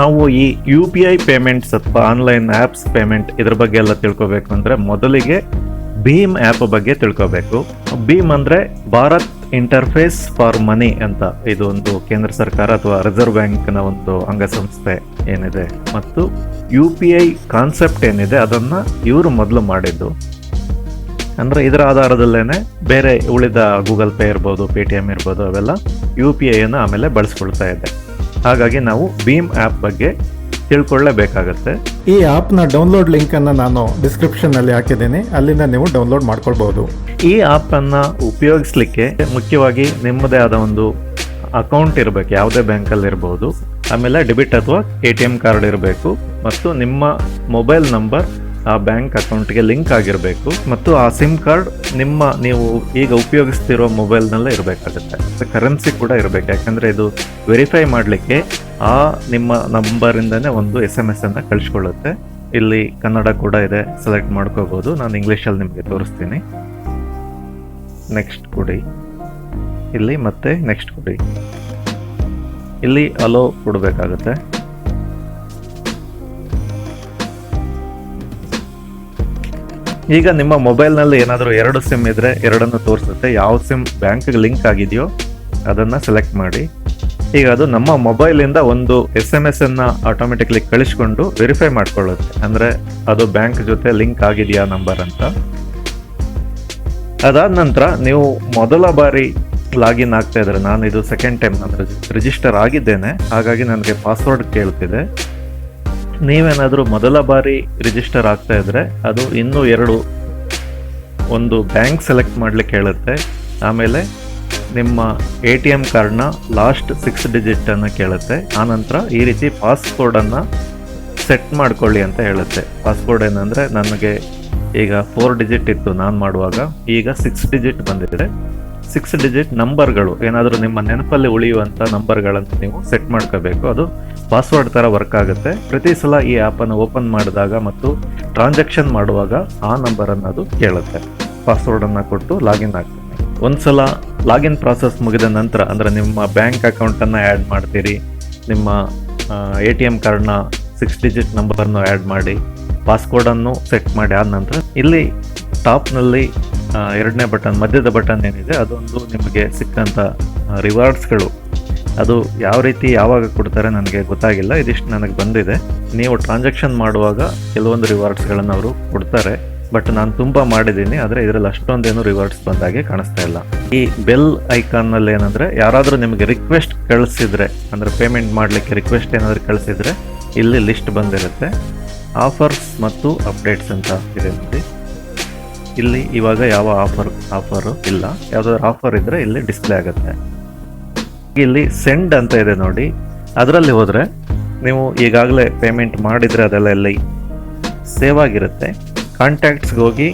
ನಾವು ಈ U P I payments ಅಥವಾ ಆನ್ಲೈನ್ ಆ್ಯಪ್ಸ್ ಪೇಮೆಂಟ್ ಇದ್ರ ಬಗ್ಗೆ ಎಲ್ಲ ತಿಳ್ಕೊಬೇಕು ಅಂದರೆ ಮೊದಲಿಗೆ ಭೀಮ್ ಆ್ಯಪ್ ಬಗ್ಗೆ ತಿಳ್ಕೊಬೇಕು. ಭೀಮ್ ಅಂದರೆ ಭಾರತ್ ಇಂಟರ್ಫೇಸ್ ಫಾರ್ ಮನಿ ಅಂತ. ಇದೊಂದು ಕೇಂದ್ರ ಸರ್ಕಾರ ಅಥವಾ ರಿಸರ್ವ್ ಬ್ಯಾಂಕ್ನ ಒಂದು ಅಂಗಸಂಸ್ಥೆ ಏನಿದೆ. ಮತ್ತು ಯು ಪಿ ಐ ಕಾನ್ಸೆಪ್ಟ್ ಏನಿದೆ ಅದನ್ನು ಇವರು ಮೊದಲು ಮಾಡಿದ್ದು. ಅಂದರೆ ಇದರ ಆಧಾರದಲ್ಲೇ ಬೇರೆ ಉಳಿದ ಗೂಗಲ್ ಪೇ ಇರ್ಬೋದು ಪೇ ಟಿ ಇರ್ಬೋದು ಅವೆಲ್ಲ ಯು ಪಿ ಐಯನ್ನು ಆಮೇಲೆ ಬಳಸ್ಕೊಳ್ತಾ ಇದೆ. ಹಾಗಾಗಿ ನಾವು ಭೀಮ್ ಆ್ಯಪ್ ಬಗ್ಗೆ ತಿಳ್ಕೊಳ್ಳೇಬೇಕಾಗತ್ತೆ. ಈ ಆ್ಯಪ್ನ ಡೌನ್ಲೋಡ್ ಲಿಂಕನ್ನು ನಾನು ಡಿಸ್ಕ್ರಿಪ್ಷನ್ನಲ್ಲಿ ಹಾಕಿದ್ದೀನಿ. ಅಲ್ಲಿಂದ ನೀವು ಡೌನ್ಲೋಡ್ ಮಾಡ್ಕೊಳ್ಬಹುದು. ಈ ಆ್ಯಪನ್ನು ಉಪಯೋಗಿಸ್ಲಿಕ್ಕೆ ಮುಖ್ಯವಾಗಿ ನಿಮ್ಮದೇ ಆದ ಒಂದು ಅಕೌಂಟ್ ಇರಬೇಕು. ಯಾವುದೇ ಬ್ಯಾಂಕಲ್ಲಿ ಇರಬಹುದು ಆಮೇಲೆ ಡೆಬಿಟ್ ಅಥವಾ ಎ ಟಿ ಎಂ ಕಾರ್ಡ್ ಇರಬೇಕು. ಮತ್ತು ನಿಮ್ಮ ಮೊಬೈಲ್ ನಂಬರ್ ಆ ಬ್ಯಾಂಕ್ ಅಕೌಂಟ್ಗೆ ಲಿಂಕ್ ಆಗಿರಬೇಕು ಮತ್ತು ಆ ಸಿಮ್ ಕಾರ್ಡ್ ನಿಮ್ಮ ನೀವು ಈಗ ಉಪಯೋಗಿಸ್ತಿರೋ ಮೊಬೈಲ್ನಲ್ಲೇ ಇರಬೇಕಾಗುತ್ತೆ. ಕರೆನ್ಸಿ ಕೂಡ ಇರಬೇಕು. ಯಾಕಂದರೆ ಇದು ವೆರಿಫೈ ಮಾಡಲಿಕ್ಕೆ ಆ ನಿಮ್ಮ ನಂಬರಿಂದನೇ ಒಂದು ಎಸ್ ಎಂ ಎಸ್ ಅನ್ನು ಕಳಿಸ್ಕೊಳ್ಳುತ್ತೆ. ಇಲ್ಲಿ ಕನ್ನಡ ಕೂಡ ಇದೆ. ಸೆಲೆಕ್ಟ್ ಮಾಡ್ಕೋಬೋದು. ನಾನು ಇಂಗ್ಲೀಷಲ್ಲಿ ನಿಮಗೆ ತೋರಿಸ್ತೀನಿ. ನೆಕ್ಸ್ಟ್ ಕೊಡಿ. ಇಲ್ಲಿ ಮತ್ತೆ ನೆಕ್ಸ್ಟ್ ಕೊಡಿ. ಇಲ್ಲಿ ಅಲೋ ಕೊಡಬೇಕಾಗುತ್ತೆ. ಈಗ ನಿಮ್ಮ ಮೊಬೈಲ್ನಲ್ಲಿ ಏನಾದರೂ ಎರಡು ಸಿಮ್ ಇದ್ದರೆ ಎರಡನ್ನು ತೋರಿಸುತ್ತೆ. ಯಾವ ಸಿಮ್ ಬ್ಯಾಂಕ್ಗೆ ಲಿಂಕ್ ಆಗಿದೆಯೋ ಅದನ್ನು ಸೆಲೆಕ್ಟ್ ಮಾಡಿ. ಈಗ ಅದು ನಮ್ಮ ಮೊಬೈಲಿಂದ ಒಂದು ಎಸ್ ಎಂ ಎಸ್ ಅನ್ನ ಆಟೋಮೆಟಿಕ್ಲಿ ಕಳಿಸ್ಕೊಂಡು ವೆರಿಫೈ ಮಾಡ್ಕೊಳ್ಳುತ್ತೆ. ಅಂದರೆ ಅದು ಬ್ಯಾಂಕ್ ಜೊತೆ ಲಿಂಕ್ ಆಗಿದೆಯಾ ನಂಬರ್ ಅಂತ. ಅದಾದ ನಂತರ ನೀವು ಮೊದಲ ಬಾರಿ ಲಾಗಿನ್ ಆಗ್ತಾ ಇದ್ರೆ ನಾನು ಇದು ಸೆಕೆಂಡ್ ಟೈಮ್ ನಾನು ರಿಜಿಸ್ಟರ್ ಆಗಿದ್ದೇನೆ. ಹಾಗಾಗಿ ನನಗೆ ಪಾಸ್ವರ್ಡ್ ಕೇಳ್ತಿದೆ. ನೀವೇನಾದರೂ ಮೊದಲ ಬಾರಿ ರಿಜಿಸ್ಟರ್ ಆಗ್ತಾ ಇದ್ರೆ ಅದು ಇನ್ನೂ ಎರಡು ಒಂದು ಬ್ಯಾಂಕ್ ಸೆಲೆಕ್ಟ್ ಮಾಡಲಿಕ್ಕೆ ಹೇಳುತ್ತೆ. ಆಮೇಲೆ ನಿಮ್ಮ ಎ ಟಿ ಎಂ ಕಾರ್ಡ್ನ ಲಾಸ್ಟ್ ಸಿಕ್ಸ್ ಡಿಜಿಟನ್ನು ಕೇಳುತ್ತೆ. ಆನಂತರ ಈ ರೀತಿ ಪಾಸ್ಕೋಡನ್ನು ಸೆಟ್ ಮಾಡ್ಕೊಳ್ಳಿ ಅಂತ ಹೇಳುತ್ತೆ. ಪಾಸ್ಕೋಡ್ ಏನಂದರೆ ನನಗೆ ಈಗ ಫೋರ್ ಡಿಜಿಟ್ ಇತ್ತು ನಾನು ಮಾಡುವಾಗ. ಈಗ ಸಿಕ್ಸ್ ಡಿಜಿಟ್ ಬಂದಿದೆ. ಸಿಕ್ಸ್ ಡಿಜಿಟ್ ನಂಬರ್ಗಳು ಏನಾದರೂ ನಿಮ್ಮ ನೆನಪಲ್ಲಿ ಉಳಿಯುವಂಥ ನಂಬರ್ಗಳನ್ನು ನೀವು ಸೆಟ್ ಮಾಡ್ಕೋಬೇಕು. ಅದು ಪಾಸ್ವರ್ಡ್ ಥರ ವರ್ಕ್ ಆಗುತ್ತೆ. ಪ್ರತಿ ಸಲ ಈ ಆ್ಯಪನ್ನು ಓಪನ್ ಮಾಡಿದಾಗ ಮತ್ತು ಟ್ರಾನ್ಸಾಕ್ಷನ್ ಮಾಡುವಾಗ ಆ ನಂಬರನ್ನು ಅದು ಕೇಳುತ್ತೆ. ಪಾಸ್ವರ್ಡನ್ನು ಕೊಟ್ಟು ಲಾಗಿನ್ ಆಗ್ತದೆ. ಒಂದ್ಸಲ ಲಾಗಿನ್ ಪ್ರಾಸೆಸ್ ಮುಗಿದ ನಂತರ, ಅಂದರೆ ನಿಮ್ಮ ಬ್ಯಾಂಕ್ ಅಕೌಂಟನ್ನು ಆ್ಯಡ್ ಮಾಡ್ತೀರಿ, ನಿಮ್ಮ ಎ ಟಿ ಎಂ ಕಾರ್ಡ್ನ ಸಿಕ್ಸ್ ಡಿಜಿಟ್ ನಂಬರ್ನು ಆ್ಯಡ್ ಮಾಡಿ ಪಾಸ್ಕೋಡನ್ನು ಸೆಟ್ ಮಾಡಿ ಆದ ನಂತರ ಇಲ್ಲಿ ಟಾಪ್ನಲ್ಲಿ ಎರಡನೇ ಬಟನ್ ಮಧ್ಯದ ಬಟನ್ ಏನಿದೆ, ಅದೊಂದು ನಿಮಗೆ ಸಿಕ್ಕಂಥ ರಿವಾರ್ಡ್ಸ್ಗಳು ಅದು ಯಾವ ರೀತಿ ಯಾವಾಗ ಕೊಡ್ತಾರೆ ನನಗೆ ಗೊತ್ತಾಗಿಲ್ಲ, ಇದಿಷ್ಟು ನನಗೆ ಬಂದಿದೆ. ನೀವು ಟ್ರಾನ್ಸಾಕ್ಷನ್ ಮಾಡುವಾಗ ಕೆಲವೊಂದು ರಿವಾರ್ಡ್ಸ್ಗಳನ್ನು ಅವರು ಕೊಡ್ತಾರೆ ಬಟ್ ನಾನು ತುಂಬ ಮಾಡಿದ್ದೀನಿ, ಆದರೆ ಇದರಲ್ಲಿ ಅಷ್ಟೊಂದೇನು ರಿವಾರ್ಡ್ಸ್ ಬಂದಾಗೆ ಕಾಣಿಸ್ತಾ ಇಲ್ಲ. ಈ ಬೆಲ್ ಐಕಾನ್ನಲ್ಲಿ ಏನಂದರೆ, ಯಾರಾದರೂ ನಿಮಗೆ ರಿಕ್ವೆಸ್ಟ್ ಕಳಿಸಿದ್ರೆ, ಅಂದರೆ ಪೇಮೆಂಟ್ ಮಾಡಲಿಕ್ಕೆ ರಿಕ್ವೆಸ್ಟ್ ಏನಾದರೂ ಕಳಿಸಿದ್ರೆ, ಇಲ್ಲಿ ಲಿಸ್ಟ್ ಬಂದಿರುತ್ತೆ. ಆಫರ್ಸ್ ಮತ್ತು ಅಪ್ಡೇಟ್ಸ್ ಅಂತ ಇದೆ ನೋಡಿ. ಇಲ್ಲಿ ಇವಾಗ ಯಾವ ಆಫರ್ ಆಫರು ಇಲ್ಲ. ಯಾವುದಾದ್ರು ಆಫರ್ ಇದ್ದರೆ ಇಲ್ಲಿ ಡಿಸ್ಪ್ಲೇ ಆಗುತ್ತೆ. ಇಲ್ಲಿ ಸೆಂಡ್ ಅಂತ ಇದೆ ನೋಡಿ. ಅದರಲ್ಲಿ ಹೋದರೆ ನೀವು ಈಗಾಗಲೇ ಪೇಮೆಂಟ್ ಮಾಡಿದರೆ ಅದೆಲ್ಲ ಇಲ್ಲಿ ಸೇವ್ ಆಗಿರುತ್ತೆ. ಕಾಂಟ್ಯಾಕ್ಟ್ಸ್ಗೆ ಹೋಗಿ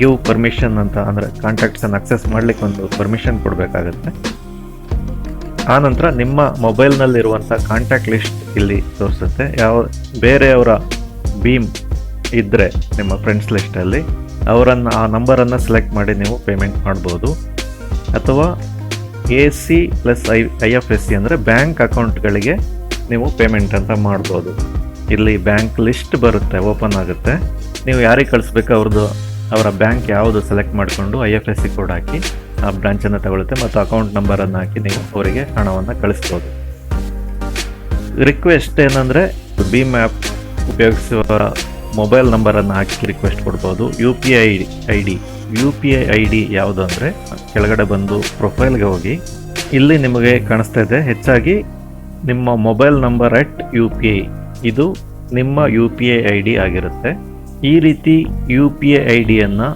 ಗಿವ್ ಪರ್ಮಿಷನ್ ಅಂತ ಅಂದರೆ ಕಾಂಟ್ಯಾಕ್ಟ್ಸನ್ನು ಅಕ್ಸೆಸ್ ಮಾಡಲಿಕ್ಕೆ ಒಂದು ಪರ್ಮಿಷನ್ ಕೊಡಬೇಕಾಗತ್ತೆ. ಆನಂತರ ನಿಮ್ಮ ಮೊಬೈಲ್ನಲ್ಲಿರುವಂಥ ಕಾಂಟ್ಯಾಕ್ಟ್ ಲಿಸ್ಟ್ ಇಲ್ಲಿ ತೋರಿಸುತ್ತೆ. ಯಾವ ಬೇರೆಯವರ ಭೀಮ್ ಇದ್ದರೆ ನಿಮ್ಮ ಫ್ರೆಂಡ್ಸ್ ಲಿಸ್ಟಲ್ಲಿ ಅವರನ್ನು, ಆ ನಂಬರನ್ನು ಸೆಲೆಕ್ಟ್ ಮಾಡಿ ನೀವು ಪೇಮೆಂಟ್ ಮಾಡ್ಬೋದು. ಅಥವಾ A C plus I I F S C ಅಂದರೆ ಬ್ಯಾಂಕ್ ಅಕೌಂಟ್ಗಳಿಗೆ ನೀವು ಪೇಮೆಂಟ್ ಅಂತ ಮಾಡ್ಬೋದು. ಇಲ್ಲಿ ಬ್ಯಾಂಕ್ ಲಿಸ್ಟ್ ಬರುತ್ತೆ ಓಪನ್ ಆಗುತ್ತೆ. ನೀವು ಯಾರಿಗೆ ಕಳಿಸ್ಬೇಕು ಅವ್ರದ್ದು, ಅವರ ಬ್ಯಾಂಕ್ ಯಾವುದು ಸೆಲೆಕ್ಟ್ ಮಾಡಿಕೊಂಡು I F S C code ಹಾಕಿ ಆ ಬ್ರಾಂಚನ್ನು ತಗೊಳುತ್ತೆ ಮತ್ತು ಅಕೌಂಟ್ ನಂಬರನ್ನು ಹಾಕಿ ನೀವು ಅವರಿಗೆ ಹಣವನ್ನು ಕಳಿಸ್ಬೋದು. ರಿಕ್ವೆಸ್ಟ್ ಏನಂದರೆ ಭೀಮ್ ಆ್ಯಪ್ ಉಪಯೋಗಿಸುವ ಮೊಬೈಲ್ ನಂಬರನ್ನು ಹಾಕಿ ರಿಕ್ವೆಸ್ಟ್ ಕೊಡ್ಬೋದು. U P I I D U P I I D ಯಾವುದು ಅಂದರೆ ಕೆಳಗಡೆ ಬಂದು ಪ್ರೊಫೈಲ್ಗೆ ಹೋಗಿ. ಇಲ್ಲಿ ನಿಮಗೆ ಕಾಣಿಸ್ತಾ ಇದೆ, ಹೆಚ್ಚಾಗಿ ನಿಮ್ಮ mobile number at U P I. ಇದು ನಿಮ್ಮ U P I I D ಆಗಿರುತ್ತೆ. ಈ ರೀತಿ ಯು ಪಿ ಐ ಐ ಡಿಯನ್ನು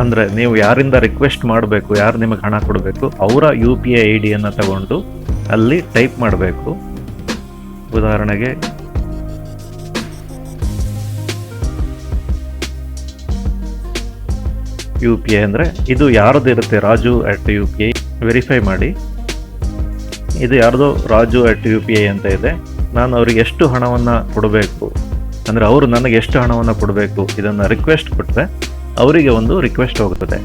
ಅಂದರೆ ನೀವು ಯಾರಿಂದ ರಿಕ್ವೆಸ್ಟ್ ಮಾಡಬೇಕು, ಯಾರು ನಿಮಗೆ ಹಣ ಕೊಡಬೇಕು, ಅವರ ಯು ಪಿ ಐ ಐ ಡಿಯನ್ನು ತಗೊಂಡು ಅಲ್ಲಿ ಟೈಪ್ ಮಾಡಬೇಕು. ಉದಾಹರಣೆಗೆ ಯು ಪಿ ಐ ಅಂದರೆ ಇದು ಯಾರ್ದು ಇರುತ್ತೆ? Raju at U P I verify ಮಾಡಿ. ಇದು ಯಾರ್ದೋ? Raju at U P I ಅಂತ ಇದೆ. ನಾನು ಅವ್ರಿಗೆ ಎಷ್ಟು ಹಣವನ್ನು ಕೊಡಬೇಕು? ಅಂದರೆ ಅವರು ನನಗೆ ಎಷ್ಟು ಹಣವನ್ನು ಕೊಡಬೇಕು? ಇದನ್ನು ರಿಕ್ವೆಸ್ಟ್ ಕೊಟ್ಟರೆ ಅವರಿಗೆ ಒಂದು ರಿಕ್ವೆಸ್ಟ್ ಹೋಗ್ತದೆ.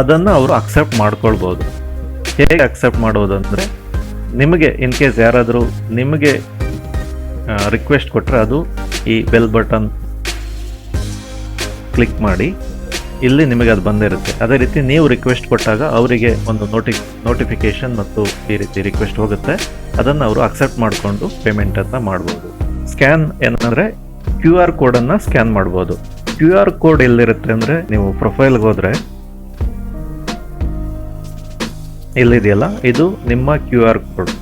ಅದನ್ನು ಅವರು ಅಕ್ಸೆಪ್ಟ್ ಮಾಡ್ಕೊಳ್ಬೋದು. ಹೇಗೆ ಅಕ್ಸೆಪ್ಟ್ ಮಾಡೋದಂದರೆ, ನಿಮಗೆ ಇನ್ ಕೇಸ್ ಯಾರಾದರೂ ನಿಮಗೆ ರಿಕ್ವೆಸ್ಟ್ ಕೊಟ್ಟರೆ ಅದು ಈ ಬೆಲ್ ಬಟನ್ ಕ್ಲಿಕ್ ಮಾಡಿ. ಇಲ್ಲಿ ನಿಮಗೆ ಅದು ಬಂದಿರುತ್ತೆ. ಅದೇ ರೀತಿ ನೀವು ರಿಕ್ವೆಸ್ಟ್ ಕೊಟ್ಟಾಗ ಅವರಿಗೆ ಒಂದು ನೋಟಿ ನೋಟಿಫಿಕೇಶನ್ ಮತ್ತು ಈ ರೀತಿ ರಿಕ್ವೆಸ್ಟ್ ಹೋಗುತ್ತೆ. ಅದನ್ನು ಅವರು ಅಕ್ಸೆಪ್ಟ್ ಮಾಡಿಕೊಂಡು ಪೇಮೆಂಟ್ ಅಂತ ಮಾಡ್ಬೋದು. ಸ್ಕ್ಯಾನ್ ಏನಂದರೆ ಕ್ಯೂ ಆರ್ ಕೋಡನ್ನು ಸ್ಕ್ಯಾನ್ ಮಾಡ್ಬೋದು. ಕ್ಯೂ ಆರ್ ಕೋಡ್ ಎಲ್ಲಿರುತ್ತೆ ಅಂದರೆ ನೀವು ಪ್ರೊಫೈಲ್ಗೆ ಹೋದರೆ ಇಲ್ಲಿದೆಯಲ್ಲ? ಇದು ನಿಮ್ಮ ಕ್ಯೂ ಆರ್ ಕೋಡ್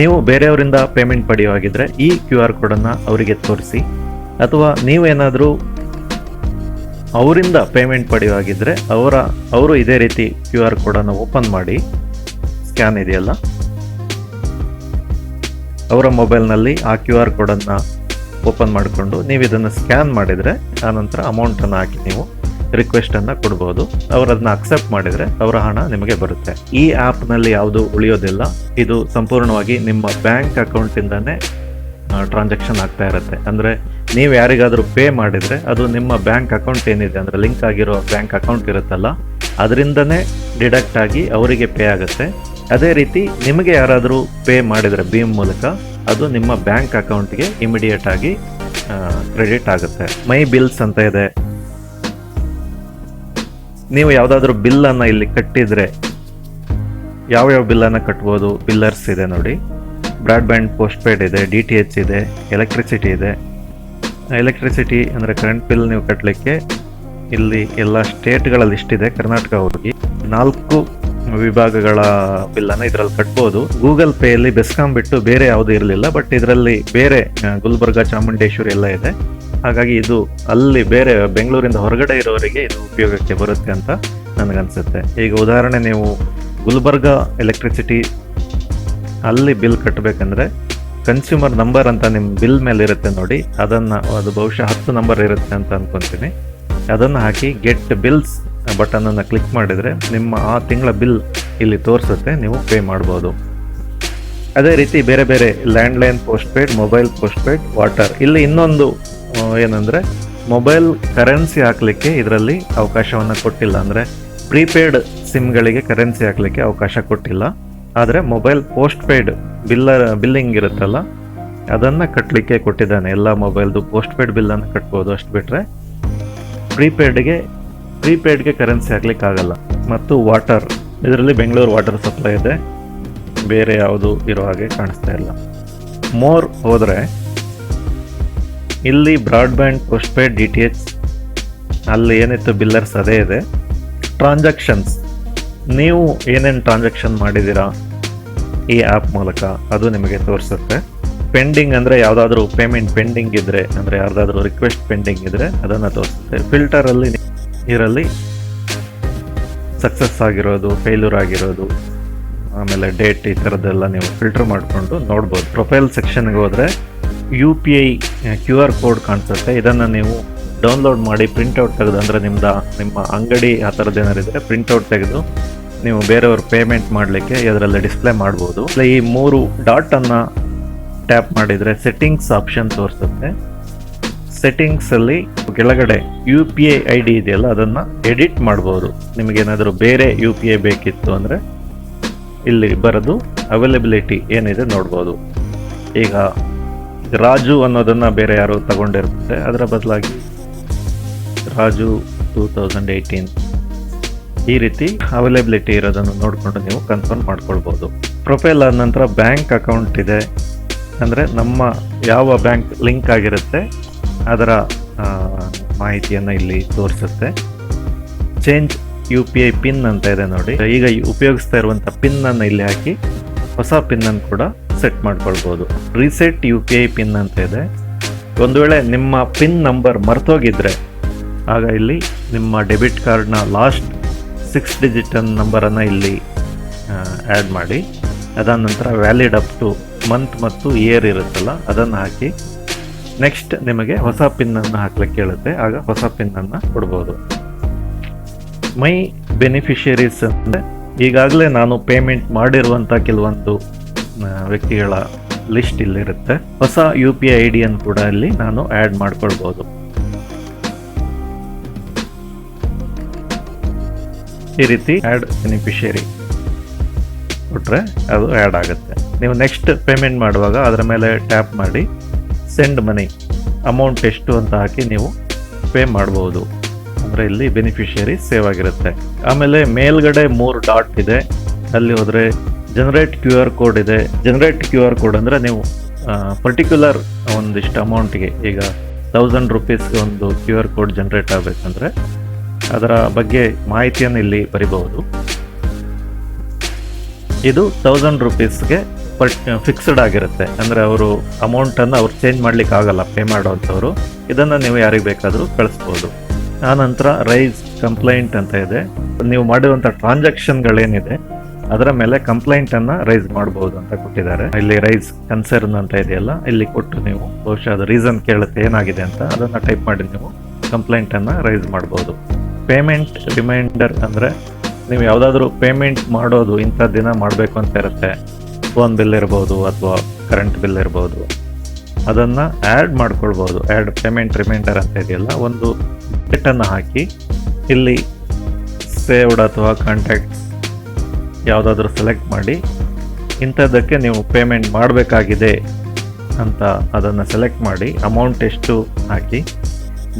ನೀವು ಬೇರೆಯವರಿಂದ ಪೇಮೆಂಟ್ ಪಡೆಯುವಾಗಿದ್ರೆ ಈ ಕ್ಯೂ ಆರ್ ಕೋಡನ್ನು ಅವರಿಗೆ ತೋರಿಸಿ. ಅಥವಾ ನೀವೇನಾದರೂ ಅವರಿಂದ ಪೇಮೆಂಟ್ ಪಡೆಯುವಾಗಿದ್ದರೆ ಅವರ, ಅವರು ಇದೇ ರೀತಿ ಕ್ಯೂ ಆರ್ ಕೋಡನ್ನು ಓಪನ್ ಮಾಡಿ ಸ್ಕ್ಯಾನ್ ಇದೆಯಲ್ಲ? ಅವರ ಮೊಬೈಲ್ನಲ್ಲಿ ಆ ಕ್ಯೂ ಆರ್ ಕೋಡನ್ನು ಓಪನ್ ಮಾಡಿಕೊಂಡು ನೀವು ಇದನ್ನು ಸ್ಕ್ಯಾನ್ ಮಾಡಿದರೆ ಆನಂತರ ಅಮೌಂಟನ್ನು ಹಾಕಿ ನೀವು ರಿಕ್ವೆಸ್ಟನ್ನು ಕೊಡ್ಬೋದು. ಅವರು ಅದನ್ನ ಅಕ್ಸೆಪ್ಟ್ ಮಾಡಿದರೆ ಅವರ ಹಣ ನಿಮಗೆ ಬರುತ್ತೆ. ಈ ಆ್ಯಪ್ನಲ್ಲಿ ಯಾವುದು ಉಳಿಯೋದಿಲ್ಲ, ಇದು ಸಂಪೂರ್ಣವಾಗಿ ನಿಮ್ಮ ಬ್ಯಾಂಕ್ ಅಕೌಂಟಿಂದನೇ ಟ್ರಾನ್ಸಾಕ್ಷನ್ ಆಗ್ತಾ ಇರುತ್ತೆ. ಅಂದರೆ ನೀವು ಯಾರಿಗಾದರೂ ಪೇ ಮಾಡಿದರೆ ಅದು ನಿಮ್ಮ ಬ್ಯಾಂಕ್ ಅಕೌಂಟ್ ಏನಿದೆ, ಅಂದರೆ ಲಿಂಕ್ ಆಗಿರೋ ಬ್ಯಾಂಕ್ ಅಕೌಂಟ್ ಇರುತ್ತಲ್ಲ, ಅದರಿಂದನೇ ಡಿಡಕ್ಟ್ ಆಗಿ ಅವರಿಗೆ ಪೇ ಆಗುತ್ತೆ. ಅದೇ ರೀತಿ ನಿಮಗೆ ಯಾರಾದರೂ ಪೇ ಮಾಡಿದರೆ ಭೀಮ್ ಮೂಲಕ, ಅದು ನಿಮ್ಮ ಬ್ಯಾಂಕ್ ಅಕೌಂಟ್ಗೆ ಇಮಿಡಿಯೇಟ್ ಆಗಿ ಕ್ರೆಡಿಟ್ ಆಗುತ್ತೆ. ಮೈ ಬಿಲ್ಸ್ ಅಂತ ಇದೆ. ನೀವು ಯಾವುದಾದ್ರೂ ಬಿಲ್ಲನ್ನು ಇಲ್ಲಿ ಕಟ್ಟಿದರೆ, ಯಾವ್ಯಾವ ಬಿಲ್ಲನ್ನು ಕಟ್ಬೋದು? ಬಿಲ್ಲರ್ಸ್ ಇದೆ ನೋಡಿ. ಬ್ರಾಡ್ಬ್ಯಾಂಡ್ ಪೋಸ್ಟ್ ಪೇಡ್ ಇದೆ, ಡಿ ಟಿ ಎಚ್ ಇದೆ, ಎಲೆಕ್ಟ್ರಿಸಿಟಿ ಇದೆ. ಎಲೆಕ್ಟ್ರಿಸಿಟಿ ಅಂದರೆ ಕರೆಂಟ್ ಬಿಲ್ ನೀವು ಕಟ್ಟಲಿಕ್ಕೆ ಇಲ್ಲಿ ಎಲ್ಲ ಲಿಸ್ಟ್ ಇದೆ, ಕರ್ನಾಟಕ ಹೋಗಿ ನಾಲ್ಕು ವಿಭಾಗಗಳ ಬಿಲ್ಲನ್ನು ಇದರಲ್ಲಿ ಕಟ್ಬೋದು. ಗೂಗಲ್ ಪೇಯಲ್ಲಿ ಬೆಸ್ಕಾಂ ಬಿಟ್ಟು ಬೇರೆ ಯಾವುದೂ ಇರಲಿಲ್ಲ, ಬಟ್ ಇದರಲ್ಲಿ ಬೇರೆ ಗುಲ್ಬರ್ಗ, ಚಾಮುಂಡೇಶ್ವರಿ ಎಲ್ಲ ಇದೆ. ಹಾಗಾಗಿ ಇದು ಅಲ್ಲಿ ಬೇರೆ ಬೆಂಗಳೂರಿಂದ ಹೊರಗಡೆ ಇರೋರಿಗೆ ಇದು ಉಪಯೋಗಕ್ಕೆ ಬರುತ್ತೆ ಅಂತ ನನಗನ್ಸುತ್ತೆ. ಈಗ ಉದಾಹರಣೆ, ನೀವು ಗುಲ್ಬರ್ಗ ಎಲೆಕ್ಟ್ರಿಸಿಟಿ ಅಲ್ಲಿ ಬಿಲ್ ಕಟ್ಟಬೇಕಂದ್ರೆ ಕನ್ಸ್ಯೂಮರ್ ನಂಬರ್ ಅಂತ ನಿಮ್ಮ ಬಿಲ್ ಮೇಲೆ ಇರುತ್ತೆ ನೋಡಿ. ಅದನ್ನು ಅದು ಬಹುಶಃ ಹತ್ತು ನಂಬರ್ ಇರುತ್ತೆ ಅಂತ ಅಂದ್ಕೊತೀನಿ ಅದನ್ನು ಹಾಕಿ ಗೆಟ್ ಬಿಲ್ಸ್ ಬಟನನ್ನು ಕ್ಲಿಕ್ ಮಾಡಿದರೆ ನಿಮ್ಮ ಆ ತಿಂಗಳ ಬಿಲ್ ಇಲ್ಲಿ ತೋರಿಸುತ್ತೆ, ನೀವು ಪೇ ಮಾಡ್ಬೋದು. ಅದೇ ರೀತಿ ಬೇರೆ ಬೇರೆ landline post paid mobile post paid water ಇಲ್ಲಿ ಇನ್ನೊಂದು ಏನಂದ್ರೆ ಮೊಬೈಲ್ ಕರೆನ್ಸಿ ಹಾಕಲಿಕ್ಕೆ ಇದರಲ್ಲಿ ಅವಕಾಶವನ್ನು ಕೊಟ್ಟಿಲ್ಲ. ಅಂದರೆ ಪ್ರೀಪೇಯ್ಡ್ ಸಿಮ್ಗಳಿಗೆ ಕರೆನ್ಸಿ ಹಾಕಲಿಕ್ಕೆ ಅವಕಾಶ ಕೊಟ್ಟಿಲ್ಲ. ಆದರೆ mobile post paid bill billing ಇರುತ್ತಲ್ಲ, ಅದನ್ನು ಕಟ್ಟಲಿಕ್ಕೆ ಕೊಟ್ಟಿದ್ದಾನೆ. ಎಲ್ಲ ಮೊಬೈಲ್ದು ಪೋಸ್ಟ್ ಪೇಯ್ಡ್ ಬಿಲ್ಲನ್ನು ಕಟ್ಬೋದು ಅಷ್ಟು ಬಿಟ್ಟರೆ ಪ್ರೀಪೇಯ್ಡ್ಗೆ ಪ್ರೀಪೇಯ್ಡ್ಗೆ ಕರೆನ್ಸಿ ಹಾಕ್ಲಿಕ್ಕೆ ಆಗಲ್ಲ ಮತ್ತು ವಾಟರ್ ಇದರಲ್ಲಿ ಬೆಂಗಳೂರು ವಾಟರ್ ಸಪ್ಲೈ ಇದೆ. ಬೇರೆ ಯಾವುದು ಇರೋ ಹಾಗೆ ಕಾಣಿಸ್ತಾ ಇಲ್ಲ. ಮೋರ್ ಹೋದರೆ ಇಲ್ಲಿ broadband post paid D T H ಅಲ್ಲಿ ಏನಿತ್ತು ಬಿಲ್ಲರ್ಸ್ ಅದೇ ಇದೆ. ಟ್ರಾನ್ಸಾಕ್ಷನ್ಸ್ ನೀವು ಏನೇನು ಟ್ರಾನ್ಸಾಕ್ಷನ್ ಮಾಡಿದ್ದೀರಾ ಈ ಆ್ಯಪ್ ಮೂಲಕ, ಅದು ನಿಮಗೆ ತೋರಿಸುತ್ತೆ. ಪೆಂಡಿಂಗ್ ಅಂದರೆ ಯಾವುದಾದ್ರೂ ಪೇಮೆಂಟ್ ಪೆಂಡಿಂಗ್ ಇದ್ದರೆ ಅಂದರೆ ಯಾರ್ದಾದ್ರೂ ರಿಕ್ವೆಸ್ಟ್ ಪೆಂಡಿಂಗ್ ಇದ್ದರೆ ಅದನ್ನು ತೋರಿಸುತ್ತೆ. ಫಿಲ್ಟರಲ್ಲಿ ಇದರಲ್ಲಿ ಸಕ್ಸಸ್ ಆಗಿರೋದು ಫೇಲ್ಯೂರ್ ಆಗಿರೋದು, ಆಮೇಲೆ ಡೇಟ್ ಈ ಥರದ್ದೆಲ್ಲ ನೀವು ಫಿಲ್ಟರ್ ಮಾಡಿಕೊಂಡು ನೋಡ್ಬೋದು. ಪ್ರೊಫೈಲ್ ಸೆಕ್ಷನ್ಗೆ ಹೋದರೆ U P I Q R code ಕಾಣಿಸುತ್ತೆ. ಇದನ್ನು ನೀವು ಡೌನ್ಲೋಡ್ ಮಾಡಿ ಪ್ರಿಂಟೌಟ್ ತೆಗೆದು, ಅಂದರೆ ನಿಮ್ದು, ನಿಮ್ಮ ಅಂಗಡಿ ಆ ಥರದ್ದು ಏನಾರಿದ್ದರೆ ಪ್ರಿಂಟೌಟ್ ತೆಗೆದು ನೀವು ಬೇರೆಯವ್ರ ಪೇಮೆಂಟ್ ಮಾಡಲಿಕ್ಕೆ ಇದರಲ್ಲಿ ಡಿಸ್ಪ್ಲೇ ಮಾಡ್ಬೋದು. ಈ ಮೂರು ಡಾಟನ್ನು ಟ್ಯಾಪ್ ಮಾಡಿದರೆ ಸೆಟ್ಟಿಂಗ್ಸ್ ಆಪ್ಷನ್ ತೋರಿಸುತ್ತೆ. ಸೆಟ್ಟಿಂಗ್ಸಲ್ಲಿ ಕೆಳಗಡೆ U P I I D ಇದೆಯಲ್ಲ, ಅದನ್ನು ಎಡಿಟ್ ಮಾಡ್ಬೋದು. ನಿಮಗೇನಾದರೂ ಬೇರೆ ಯು ಪಿ ಐ ಬೇಕಿತ್ತು ಅಂದರೆ ಇಲ್ಲಿ ಬರೋದು ಅವೈಲಬಿಲಿಟಿ ಏನಿದೆ ನೋಡ್ಬೋದು. ಈಗ ರಾಜು ಅನ್ನೋದನ್ನು ಬೇರೆ ಯಾರು ತಗೊಂಡಿರುತ್ತೆ. ಅದರ ಬದಲಾಗಿ ರಾಜು ಟೂ ತೌಸಂಡ್ ಏಯ್ಟೀನ್ ಈ ರೀತಿ ಅವೈಲೇಬಿಲಿಟಿ ಇರೋದನ್ನು ನೋಡಿಕೊಂಡು ನೀವು ಕನ್ಫರ್ಮ್ ಮಾಡ್ಕೊಳ್ಬೋದು. ಪ್ರೊಫೈಲ್ ಆದ ನಂತರ ಬ್ಯಾಂಕ್ ಅಕೌಂಟ್ ಇದೆ. ಅಂದರೆ ನಮ್ಮ ಯಾವ ಬ್ಯಾಂಕ್ ಲಿಂಕ್ ಆಗಿರುತ್ತೆ, ಅದರ ಮಾಹಿತಿಯನ್ನು ಇಲ್ಲಿ ತೋರಿಸುತ್ತೆ. Change U P I pin ಅಂತ ಇದೆ ನೋಡಿ. ಈಗ ಉಪಯೋಗಿಸ್ತಾ ಇರುವಂಥ ಪಿನ್ನನ್ನು ಇಲ್ಲಿ ಹಾಕಿ, ಹೊಸ ಪಿನ್ನನ್ನು ಕೂಡ ಸೆಟ್ ಮಾಡ್ಕೊಳ್ಬೋದು. Reset U P I pin ಅಂತ ಇದೆ. ಒಂದು ವೇಳೆ ನಿಮ್ಮ ಪಿನ್ ನಂಬರ್ ಮರ್ತೋಗಿದ್ರೆ, ಆಗ ಇಲ್ಲಿ ನಿಮ್ಮ ಡೆಬಿಟ್ ಕಾರ್ಡ್ನ ಲಾಸ್ಟ್ ಸಿಕ್ಸ್ ಡಿಜಿಟ್ ನಂಬರನ್ನು ಇಲ್ಲಿ ಆ್ಯಡ್ ಮಾಡಿ. ಅದಾದ ನಂತರ ವ್ಯಾಲಿಡ್ ಅಪ್ ಟು ಮಂತ್ ಮತ್ತು ಇಯರ್ ಇರುತ್ತಲ್ಲ, ಅದನ್ನು ಹಾಕಿ. ನೆಕ್ಸ್ಟ್ ನಿಮಗೆ ಹೊಸ ಪಿನ್ನನ್ನು ಹಾಕಲಿಕ್ಕೆ ಹೇಳುತ್ತೆ ಆಗ ಹೊಸ ಪಿನ್ನನ್ನು ಕೊಡ್ಬೋದು. ಮೈ ಬೆನಿಫಿಷರೀಸ್ ಅಂದರೆ, ಈಗಾಗಲೇ ನಾನು ಪೇಮೆಂಟ್ ಮಾಡಿರುವಂಥ ಕೆಲವೊಂದು ವ್ಯಕ್ತಿಗಳ ಲಿಸ್ಟ್ ಇಲ್ಲಿರುತ್ತೆ. ಹೊಸ ಯು ಪಿ ಐ ಡಿಯನ್ನು ಕೂಡ ಇಲ್ಲಿ ನಾನು ಆ್ಯಡ್ ಮಾಡ್ಕೊಳ್ಬೋದು. ಈ ರೀತಿ ಆ್ಯಡ್ ಬೆನಿಫಿಷರಿ ಕೊಟ್ಟರೆ ಅದು ಆ್ಯಡ್ ಆಗುತ್ತೆ. ನೀವು ನೆಕ್ಸ್ಟ್ ಪೇಮೆಂಟ್ ಮಾಡುವಾಗ ಅದರ ಮೇಲೆ ಟ್ಯಾಪ್ ಮಾಡಿ ಸೆಂಡ್ ಮನಿ ಅಮೌಂಟ್ ಎಷ್ಟು ಅಂತ ಹಾಕಿ ನೀವು ಪೇ ಮಾಡ್ಬೋದು. ಅಂದರೆ ಇಲ್ಲಿ ಬೆನಿಫಿಷಿಯರಿ ಸೇವ್ ಆಗಿರುತ್ತೆ. ಆಮೇಲೆ ಮೇಲ್ಗಡೆ ಮೂರು ಡಾಟ್ ಇದೆ. ಅಲ್ಲಿ ಹೋದರೆ ಜನರೇಟ್ ಕ್ಯೂ ಆರ್ ಕೋಡ್ ಇದೆ. ಜನರೇಟ್ ಕ್ಯೂ ಆರ್ ಕೋಡ್ ಅಂದರೆ ನೀವು ಪರ್ಟಿಕ್ಯುಲರ್ ಒಂದಿಷ್ಟು ಅಮೌಂಟ್ಗೆ ಈಗ ತೌಸಂಡ್ ರುಪೀಸ್ಗೆ ಒಂದು ಕ್ಯೂ ಆರ್ ಕೋಡ್ ಜನರೇಟ್ ಆಗಬೇಕಂದ್ರೆ ಅದರ ಬಗ್ಗೆ ಮಾಹಿತಿಯನ್ನು ಇಲ್ಲಿ ಬರಿಬಹುದು. ಇದು ತೌಸಂಡ್ ರುಪೀಸ್ಗೆ ಫಿಕ್ಸ್ಡ್ ಆಗಿರುತ್ತೆ. ಅಂದರೆ ಅವರು ಅಮೌಂಟನ್ನು ಅವ್ರು ಚೇಂಜ್ ಮಾಡ್ಲಿಕ್ಕೆ ಆಗಲ್ಲ ಪೇ ಮಾಡೋವಂಥವ್ರು. ಇದನ್ನು ನೀವು ಯಾರಿಗೆ ಬೇಕಾದರೂ ಕಳಿಸ್ಬೋದು. ಆನಂತರ ರೈಸ್ ಕಂಪ್ಲೈಂಟ್ ಅಂತ ಇದೆ. ನೀವು ಮಾಡಿರುವಂಥ ಟ್ರಾನ್ಸಾಕ್ಷನ್ಗಳೇನಿದೆ ಅದರ ಮೇಲೆ ಕಂಪ್ಲೈಂಟನ್ನು ರೈಸ್ ಮಾಡ್ಬೋದು ಅಂತ ಕೊಟ್ಟಿದ್ದಾರೆ. ಇಲ್ಲಿ ರೈಸ್ ಕನ್ಸರ್ನ್ ಅಂತ ಇದೆಯಲ್ಲ, ಇಲ್ಲಿ ಕೊಟ್ಟು ನೀವು ಬಹುಶಃ ಅದು ರೀಸನ್ ಕೇಳುತ್ತೆ ಏನಾಗಿದೆ ಅಂತ ಅದನ್ನು ಟೈಪ್ ಮಾಡಿ ನೀವು ಕಂಪ್ಲೇಂಟನ್ನು ರೈಸ್ ಮಾಡ್ಬೋದು. ಪೇಮೆಂಟ್ ರಿಮೈಂಡರ್ ಅಂದರೆ ನೀವು ಯಾವುದಾದ್ರೂ ಪೇಮೆಂಟ್ ಮಾಡೋದು ಇಂಥ ದಿನ ಮಾಡಬೇಕು ಅಂತ ಇರುತ್ತೆ. ಫೋನ್ ಬಿಲ್ ಇರ್ಬೋದು ಅಥವಾ ಕರೆಂಟ್ ಬಿಲ್ ಇರ್ಬೋದು. ಅದನ್ನು ಆ್ಯಡ್ ಮಾಡ್ಕೊಳ್ಬೋದು. ಆ್ಯಡ್ ಪೇಮೆಂಟ್ ರಿಮೈಂಡರ್ ಅಂತ ಇದೆಯಲ್ಲ, ಒಂದು ಡೇಟನ್ನು ಹಾಕಿ ಇಲ್ಲಿ ಸೇವ್ಡ್ ಅಥವಾ ಕಾಂಟ್ಯಾಕ್ಟ್ ಯಾವುದಾದ್ರೂ ಸೆಲೆಕ್ಟ್ ಮಾಡಿ ಇಂಥದ್ದಕ್ಕೆ ನೀವು ಪೇಮೆಂಟ್ ಮಾಡಬೇಕಾಗಿದೆ ಅಂತ ಅದನ್ನು ಸೆಲೆಕ್ಟ್ ಮಾಡಿ ಅಮೌಂಟ್ ಎಷ್ಟು ಹಾಕಿ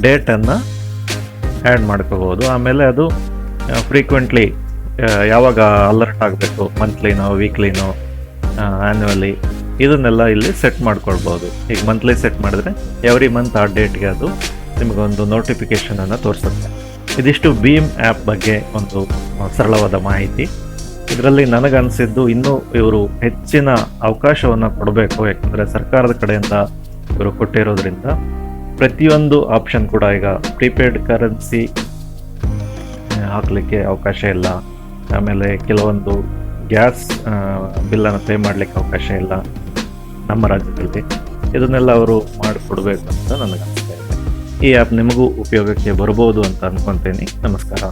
ಡೇಟನ್ನು ಆ್ಯಡ್ ಮಾಡ್ಕೋಬೋದು. ಆಮೇಲೆ ಅದು ಫ್ರೀಕ್ವೆಂಟ್ಲಿ ಯಾವಾಗ ಅಲರ್ಟ್ ಆಗಬೇಕು ಮಂತ್ಲಿನೋ ವೀಕ್ಲಿನೋ ಆ್ಯನ್ಯುವಲಿ ಇದನ್ನೆಲ್ಲ ಇಲ್ಲಿ ಸೆಟ್ ಮಾಡ್ಕೊಳ್ಬೋದು. ಈಗ ಮಂತ್ಲಿ ಸೆಟ್ ಮಾಡಿದ್ರೆ ಎವ್ರಿ ಮಂತ್ ಆ ಡೇಟ್ಗೆ ಅದು ನಿಮಗೊಂದು ನೋಟಿಫಿಕೇಷನನ್ನು ತೋರಿಸುತ್ತೆ. ಇದಿಷ್ಟು ಭೀಮ್ ಆ್ಯಪ್ ಬಗ್ಗೆ ಒಂದು ಸರಳವಾದ ಮಾಹಿತಿ. ಇದರಲ್ಲಿ ನನಗನ್ಸಿದ್ದು ಇನ್ನೂ ಇವರು ಹೆಚ್ಚಿನ ಅವಕಾಶವನ್ನು ಕೊಡಬೇಕು. ಯಾಕಂದರೆ ಸರ್ಕಾರದ ಕಡೆಯಿಂದ ಇವರು ಕೊಟ್ಟಿರೋದ್ರಿಂದ ಪ್ರತಿಯೊಂದು ಆಪ್ಷನ್ ಕೂಡ ಈಗ ಪ್ರೀಪೇಯ್ಡ್ ಕರೆನ್ಸಿ ಹಾಕಲಿಕ್ಕೆ ಅವಕಾಶ ಇಲ್ಲ. ಆಮೇಲೆ ಕೆಲವೊಂದು ಗ್ಯಾಸ್ ಬಿಲ್ಲನ್ನು ಪೇ ಮಾಡಲಿಕ್ಕೆ ಅವಕಾಶ ಇಲ್ಲ ನಮ್ಮ ರಾಜ್ಯದಲ್ಲಿ. ಇದನ್ನೆಲ್ಲ ಅವರು ಮಾಡಿಕೊಡ್ಬೇಕು ಅಂತ ನನಗೆ ಅನಿಸ್ತಾ ಇದೆ. ಈ ಆ್ಯಪ್ ನಿಮಗೂ ಉಪಯೋಗಕ್ಕೆ ಬರ್ಬೋದು ಅಂತ ಅಂದ್ಕೊತೀನಿ ನಮಸ್ಕಾರ.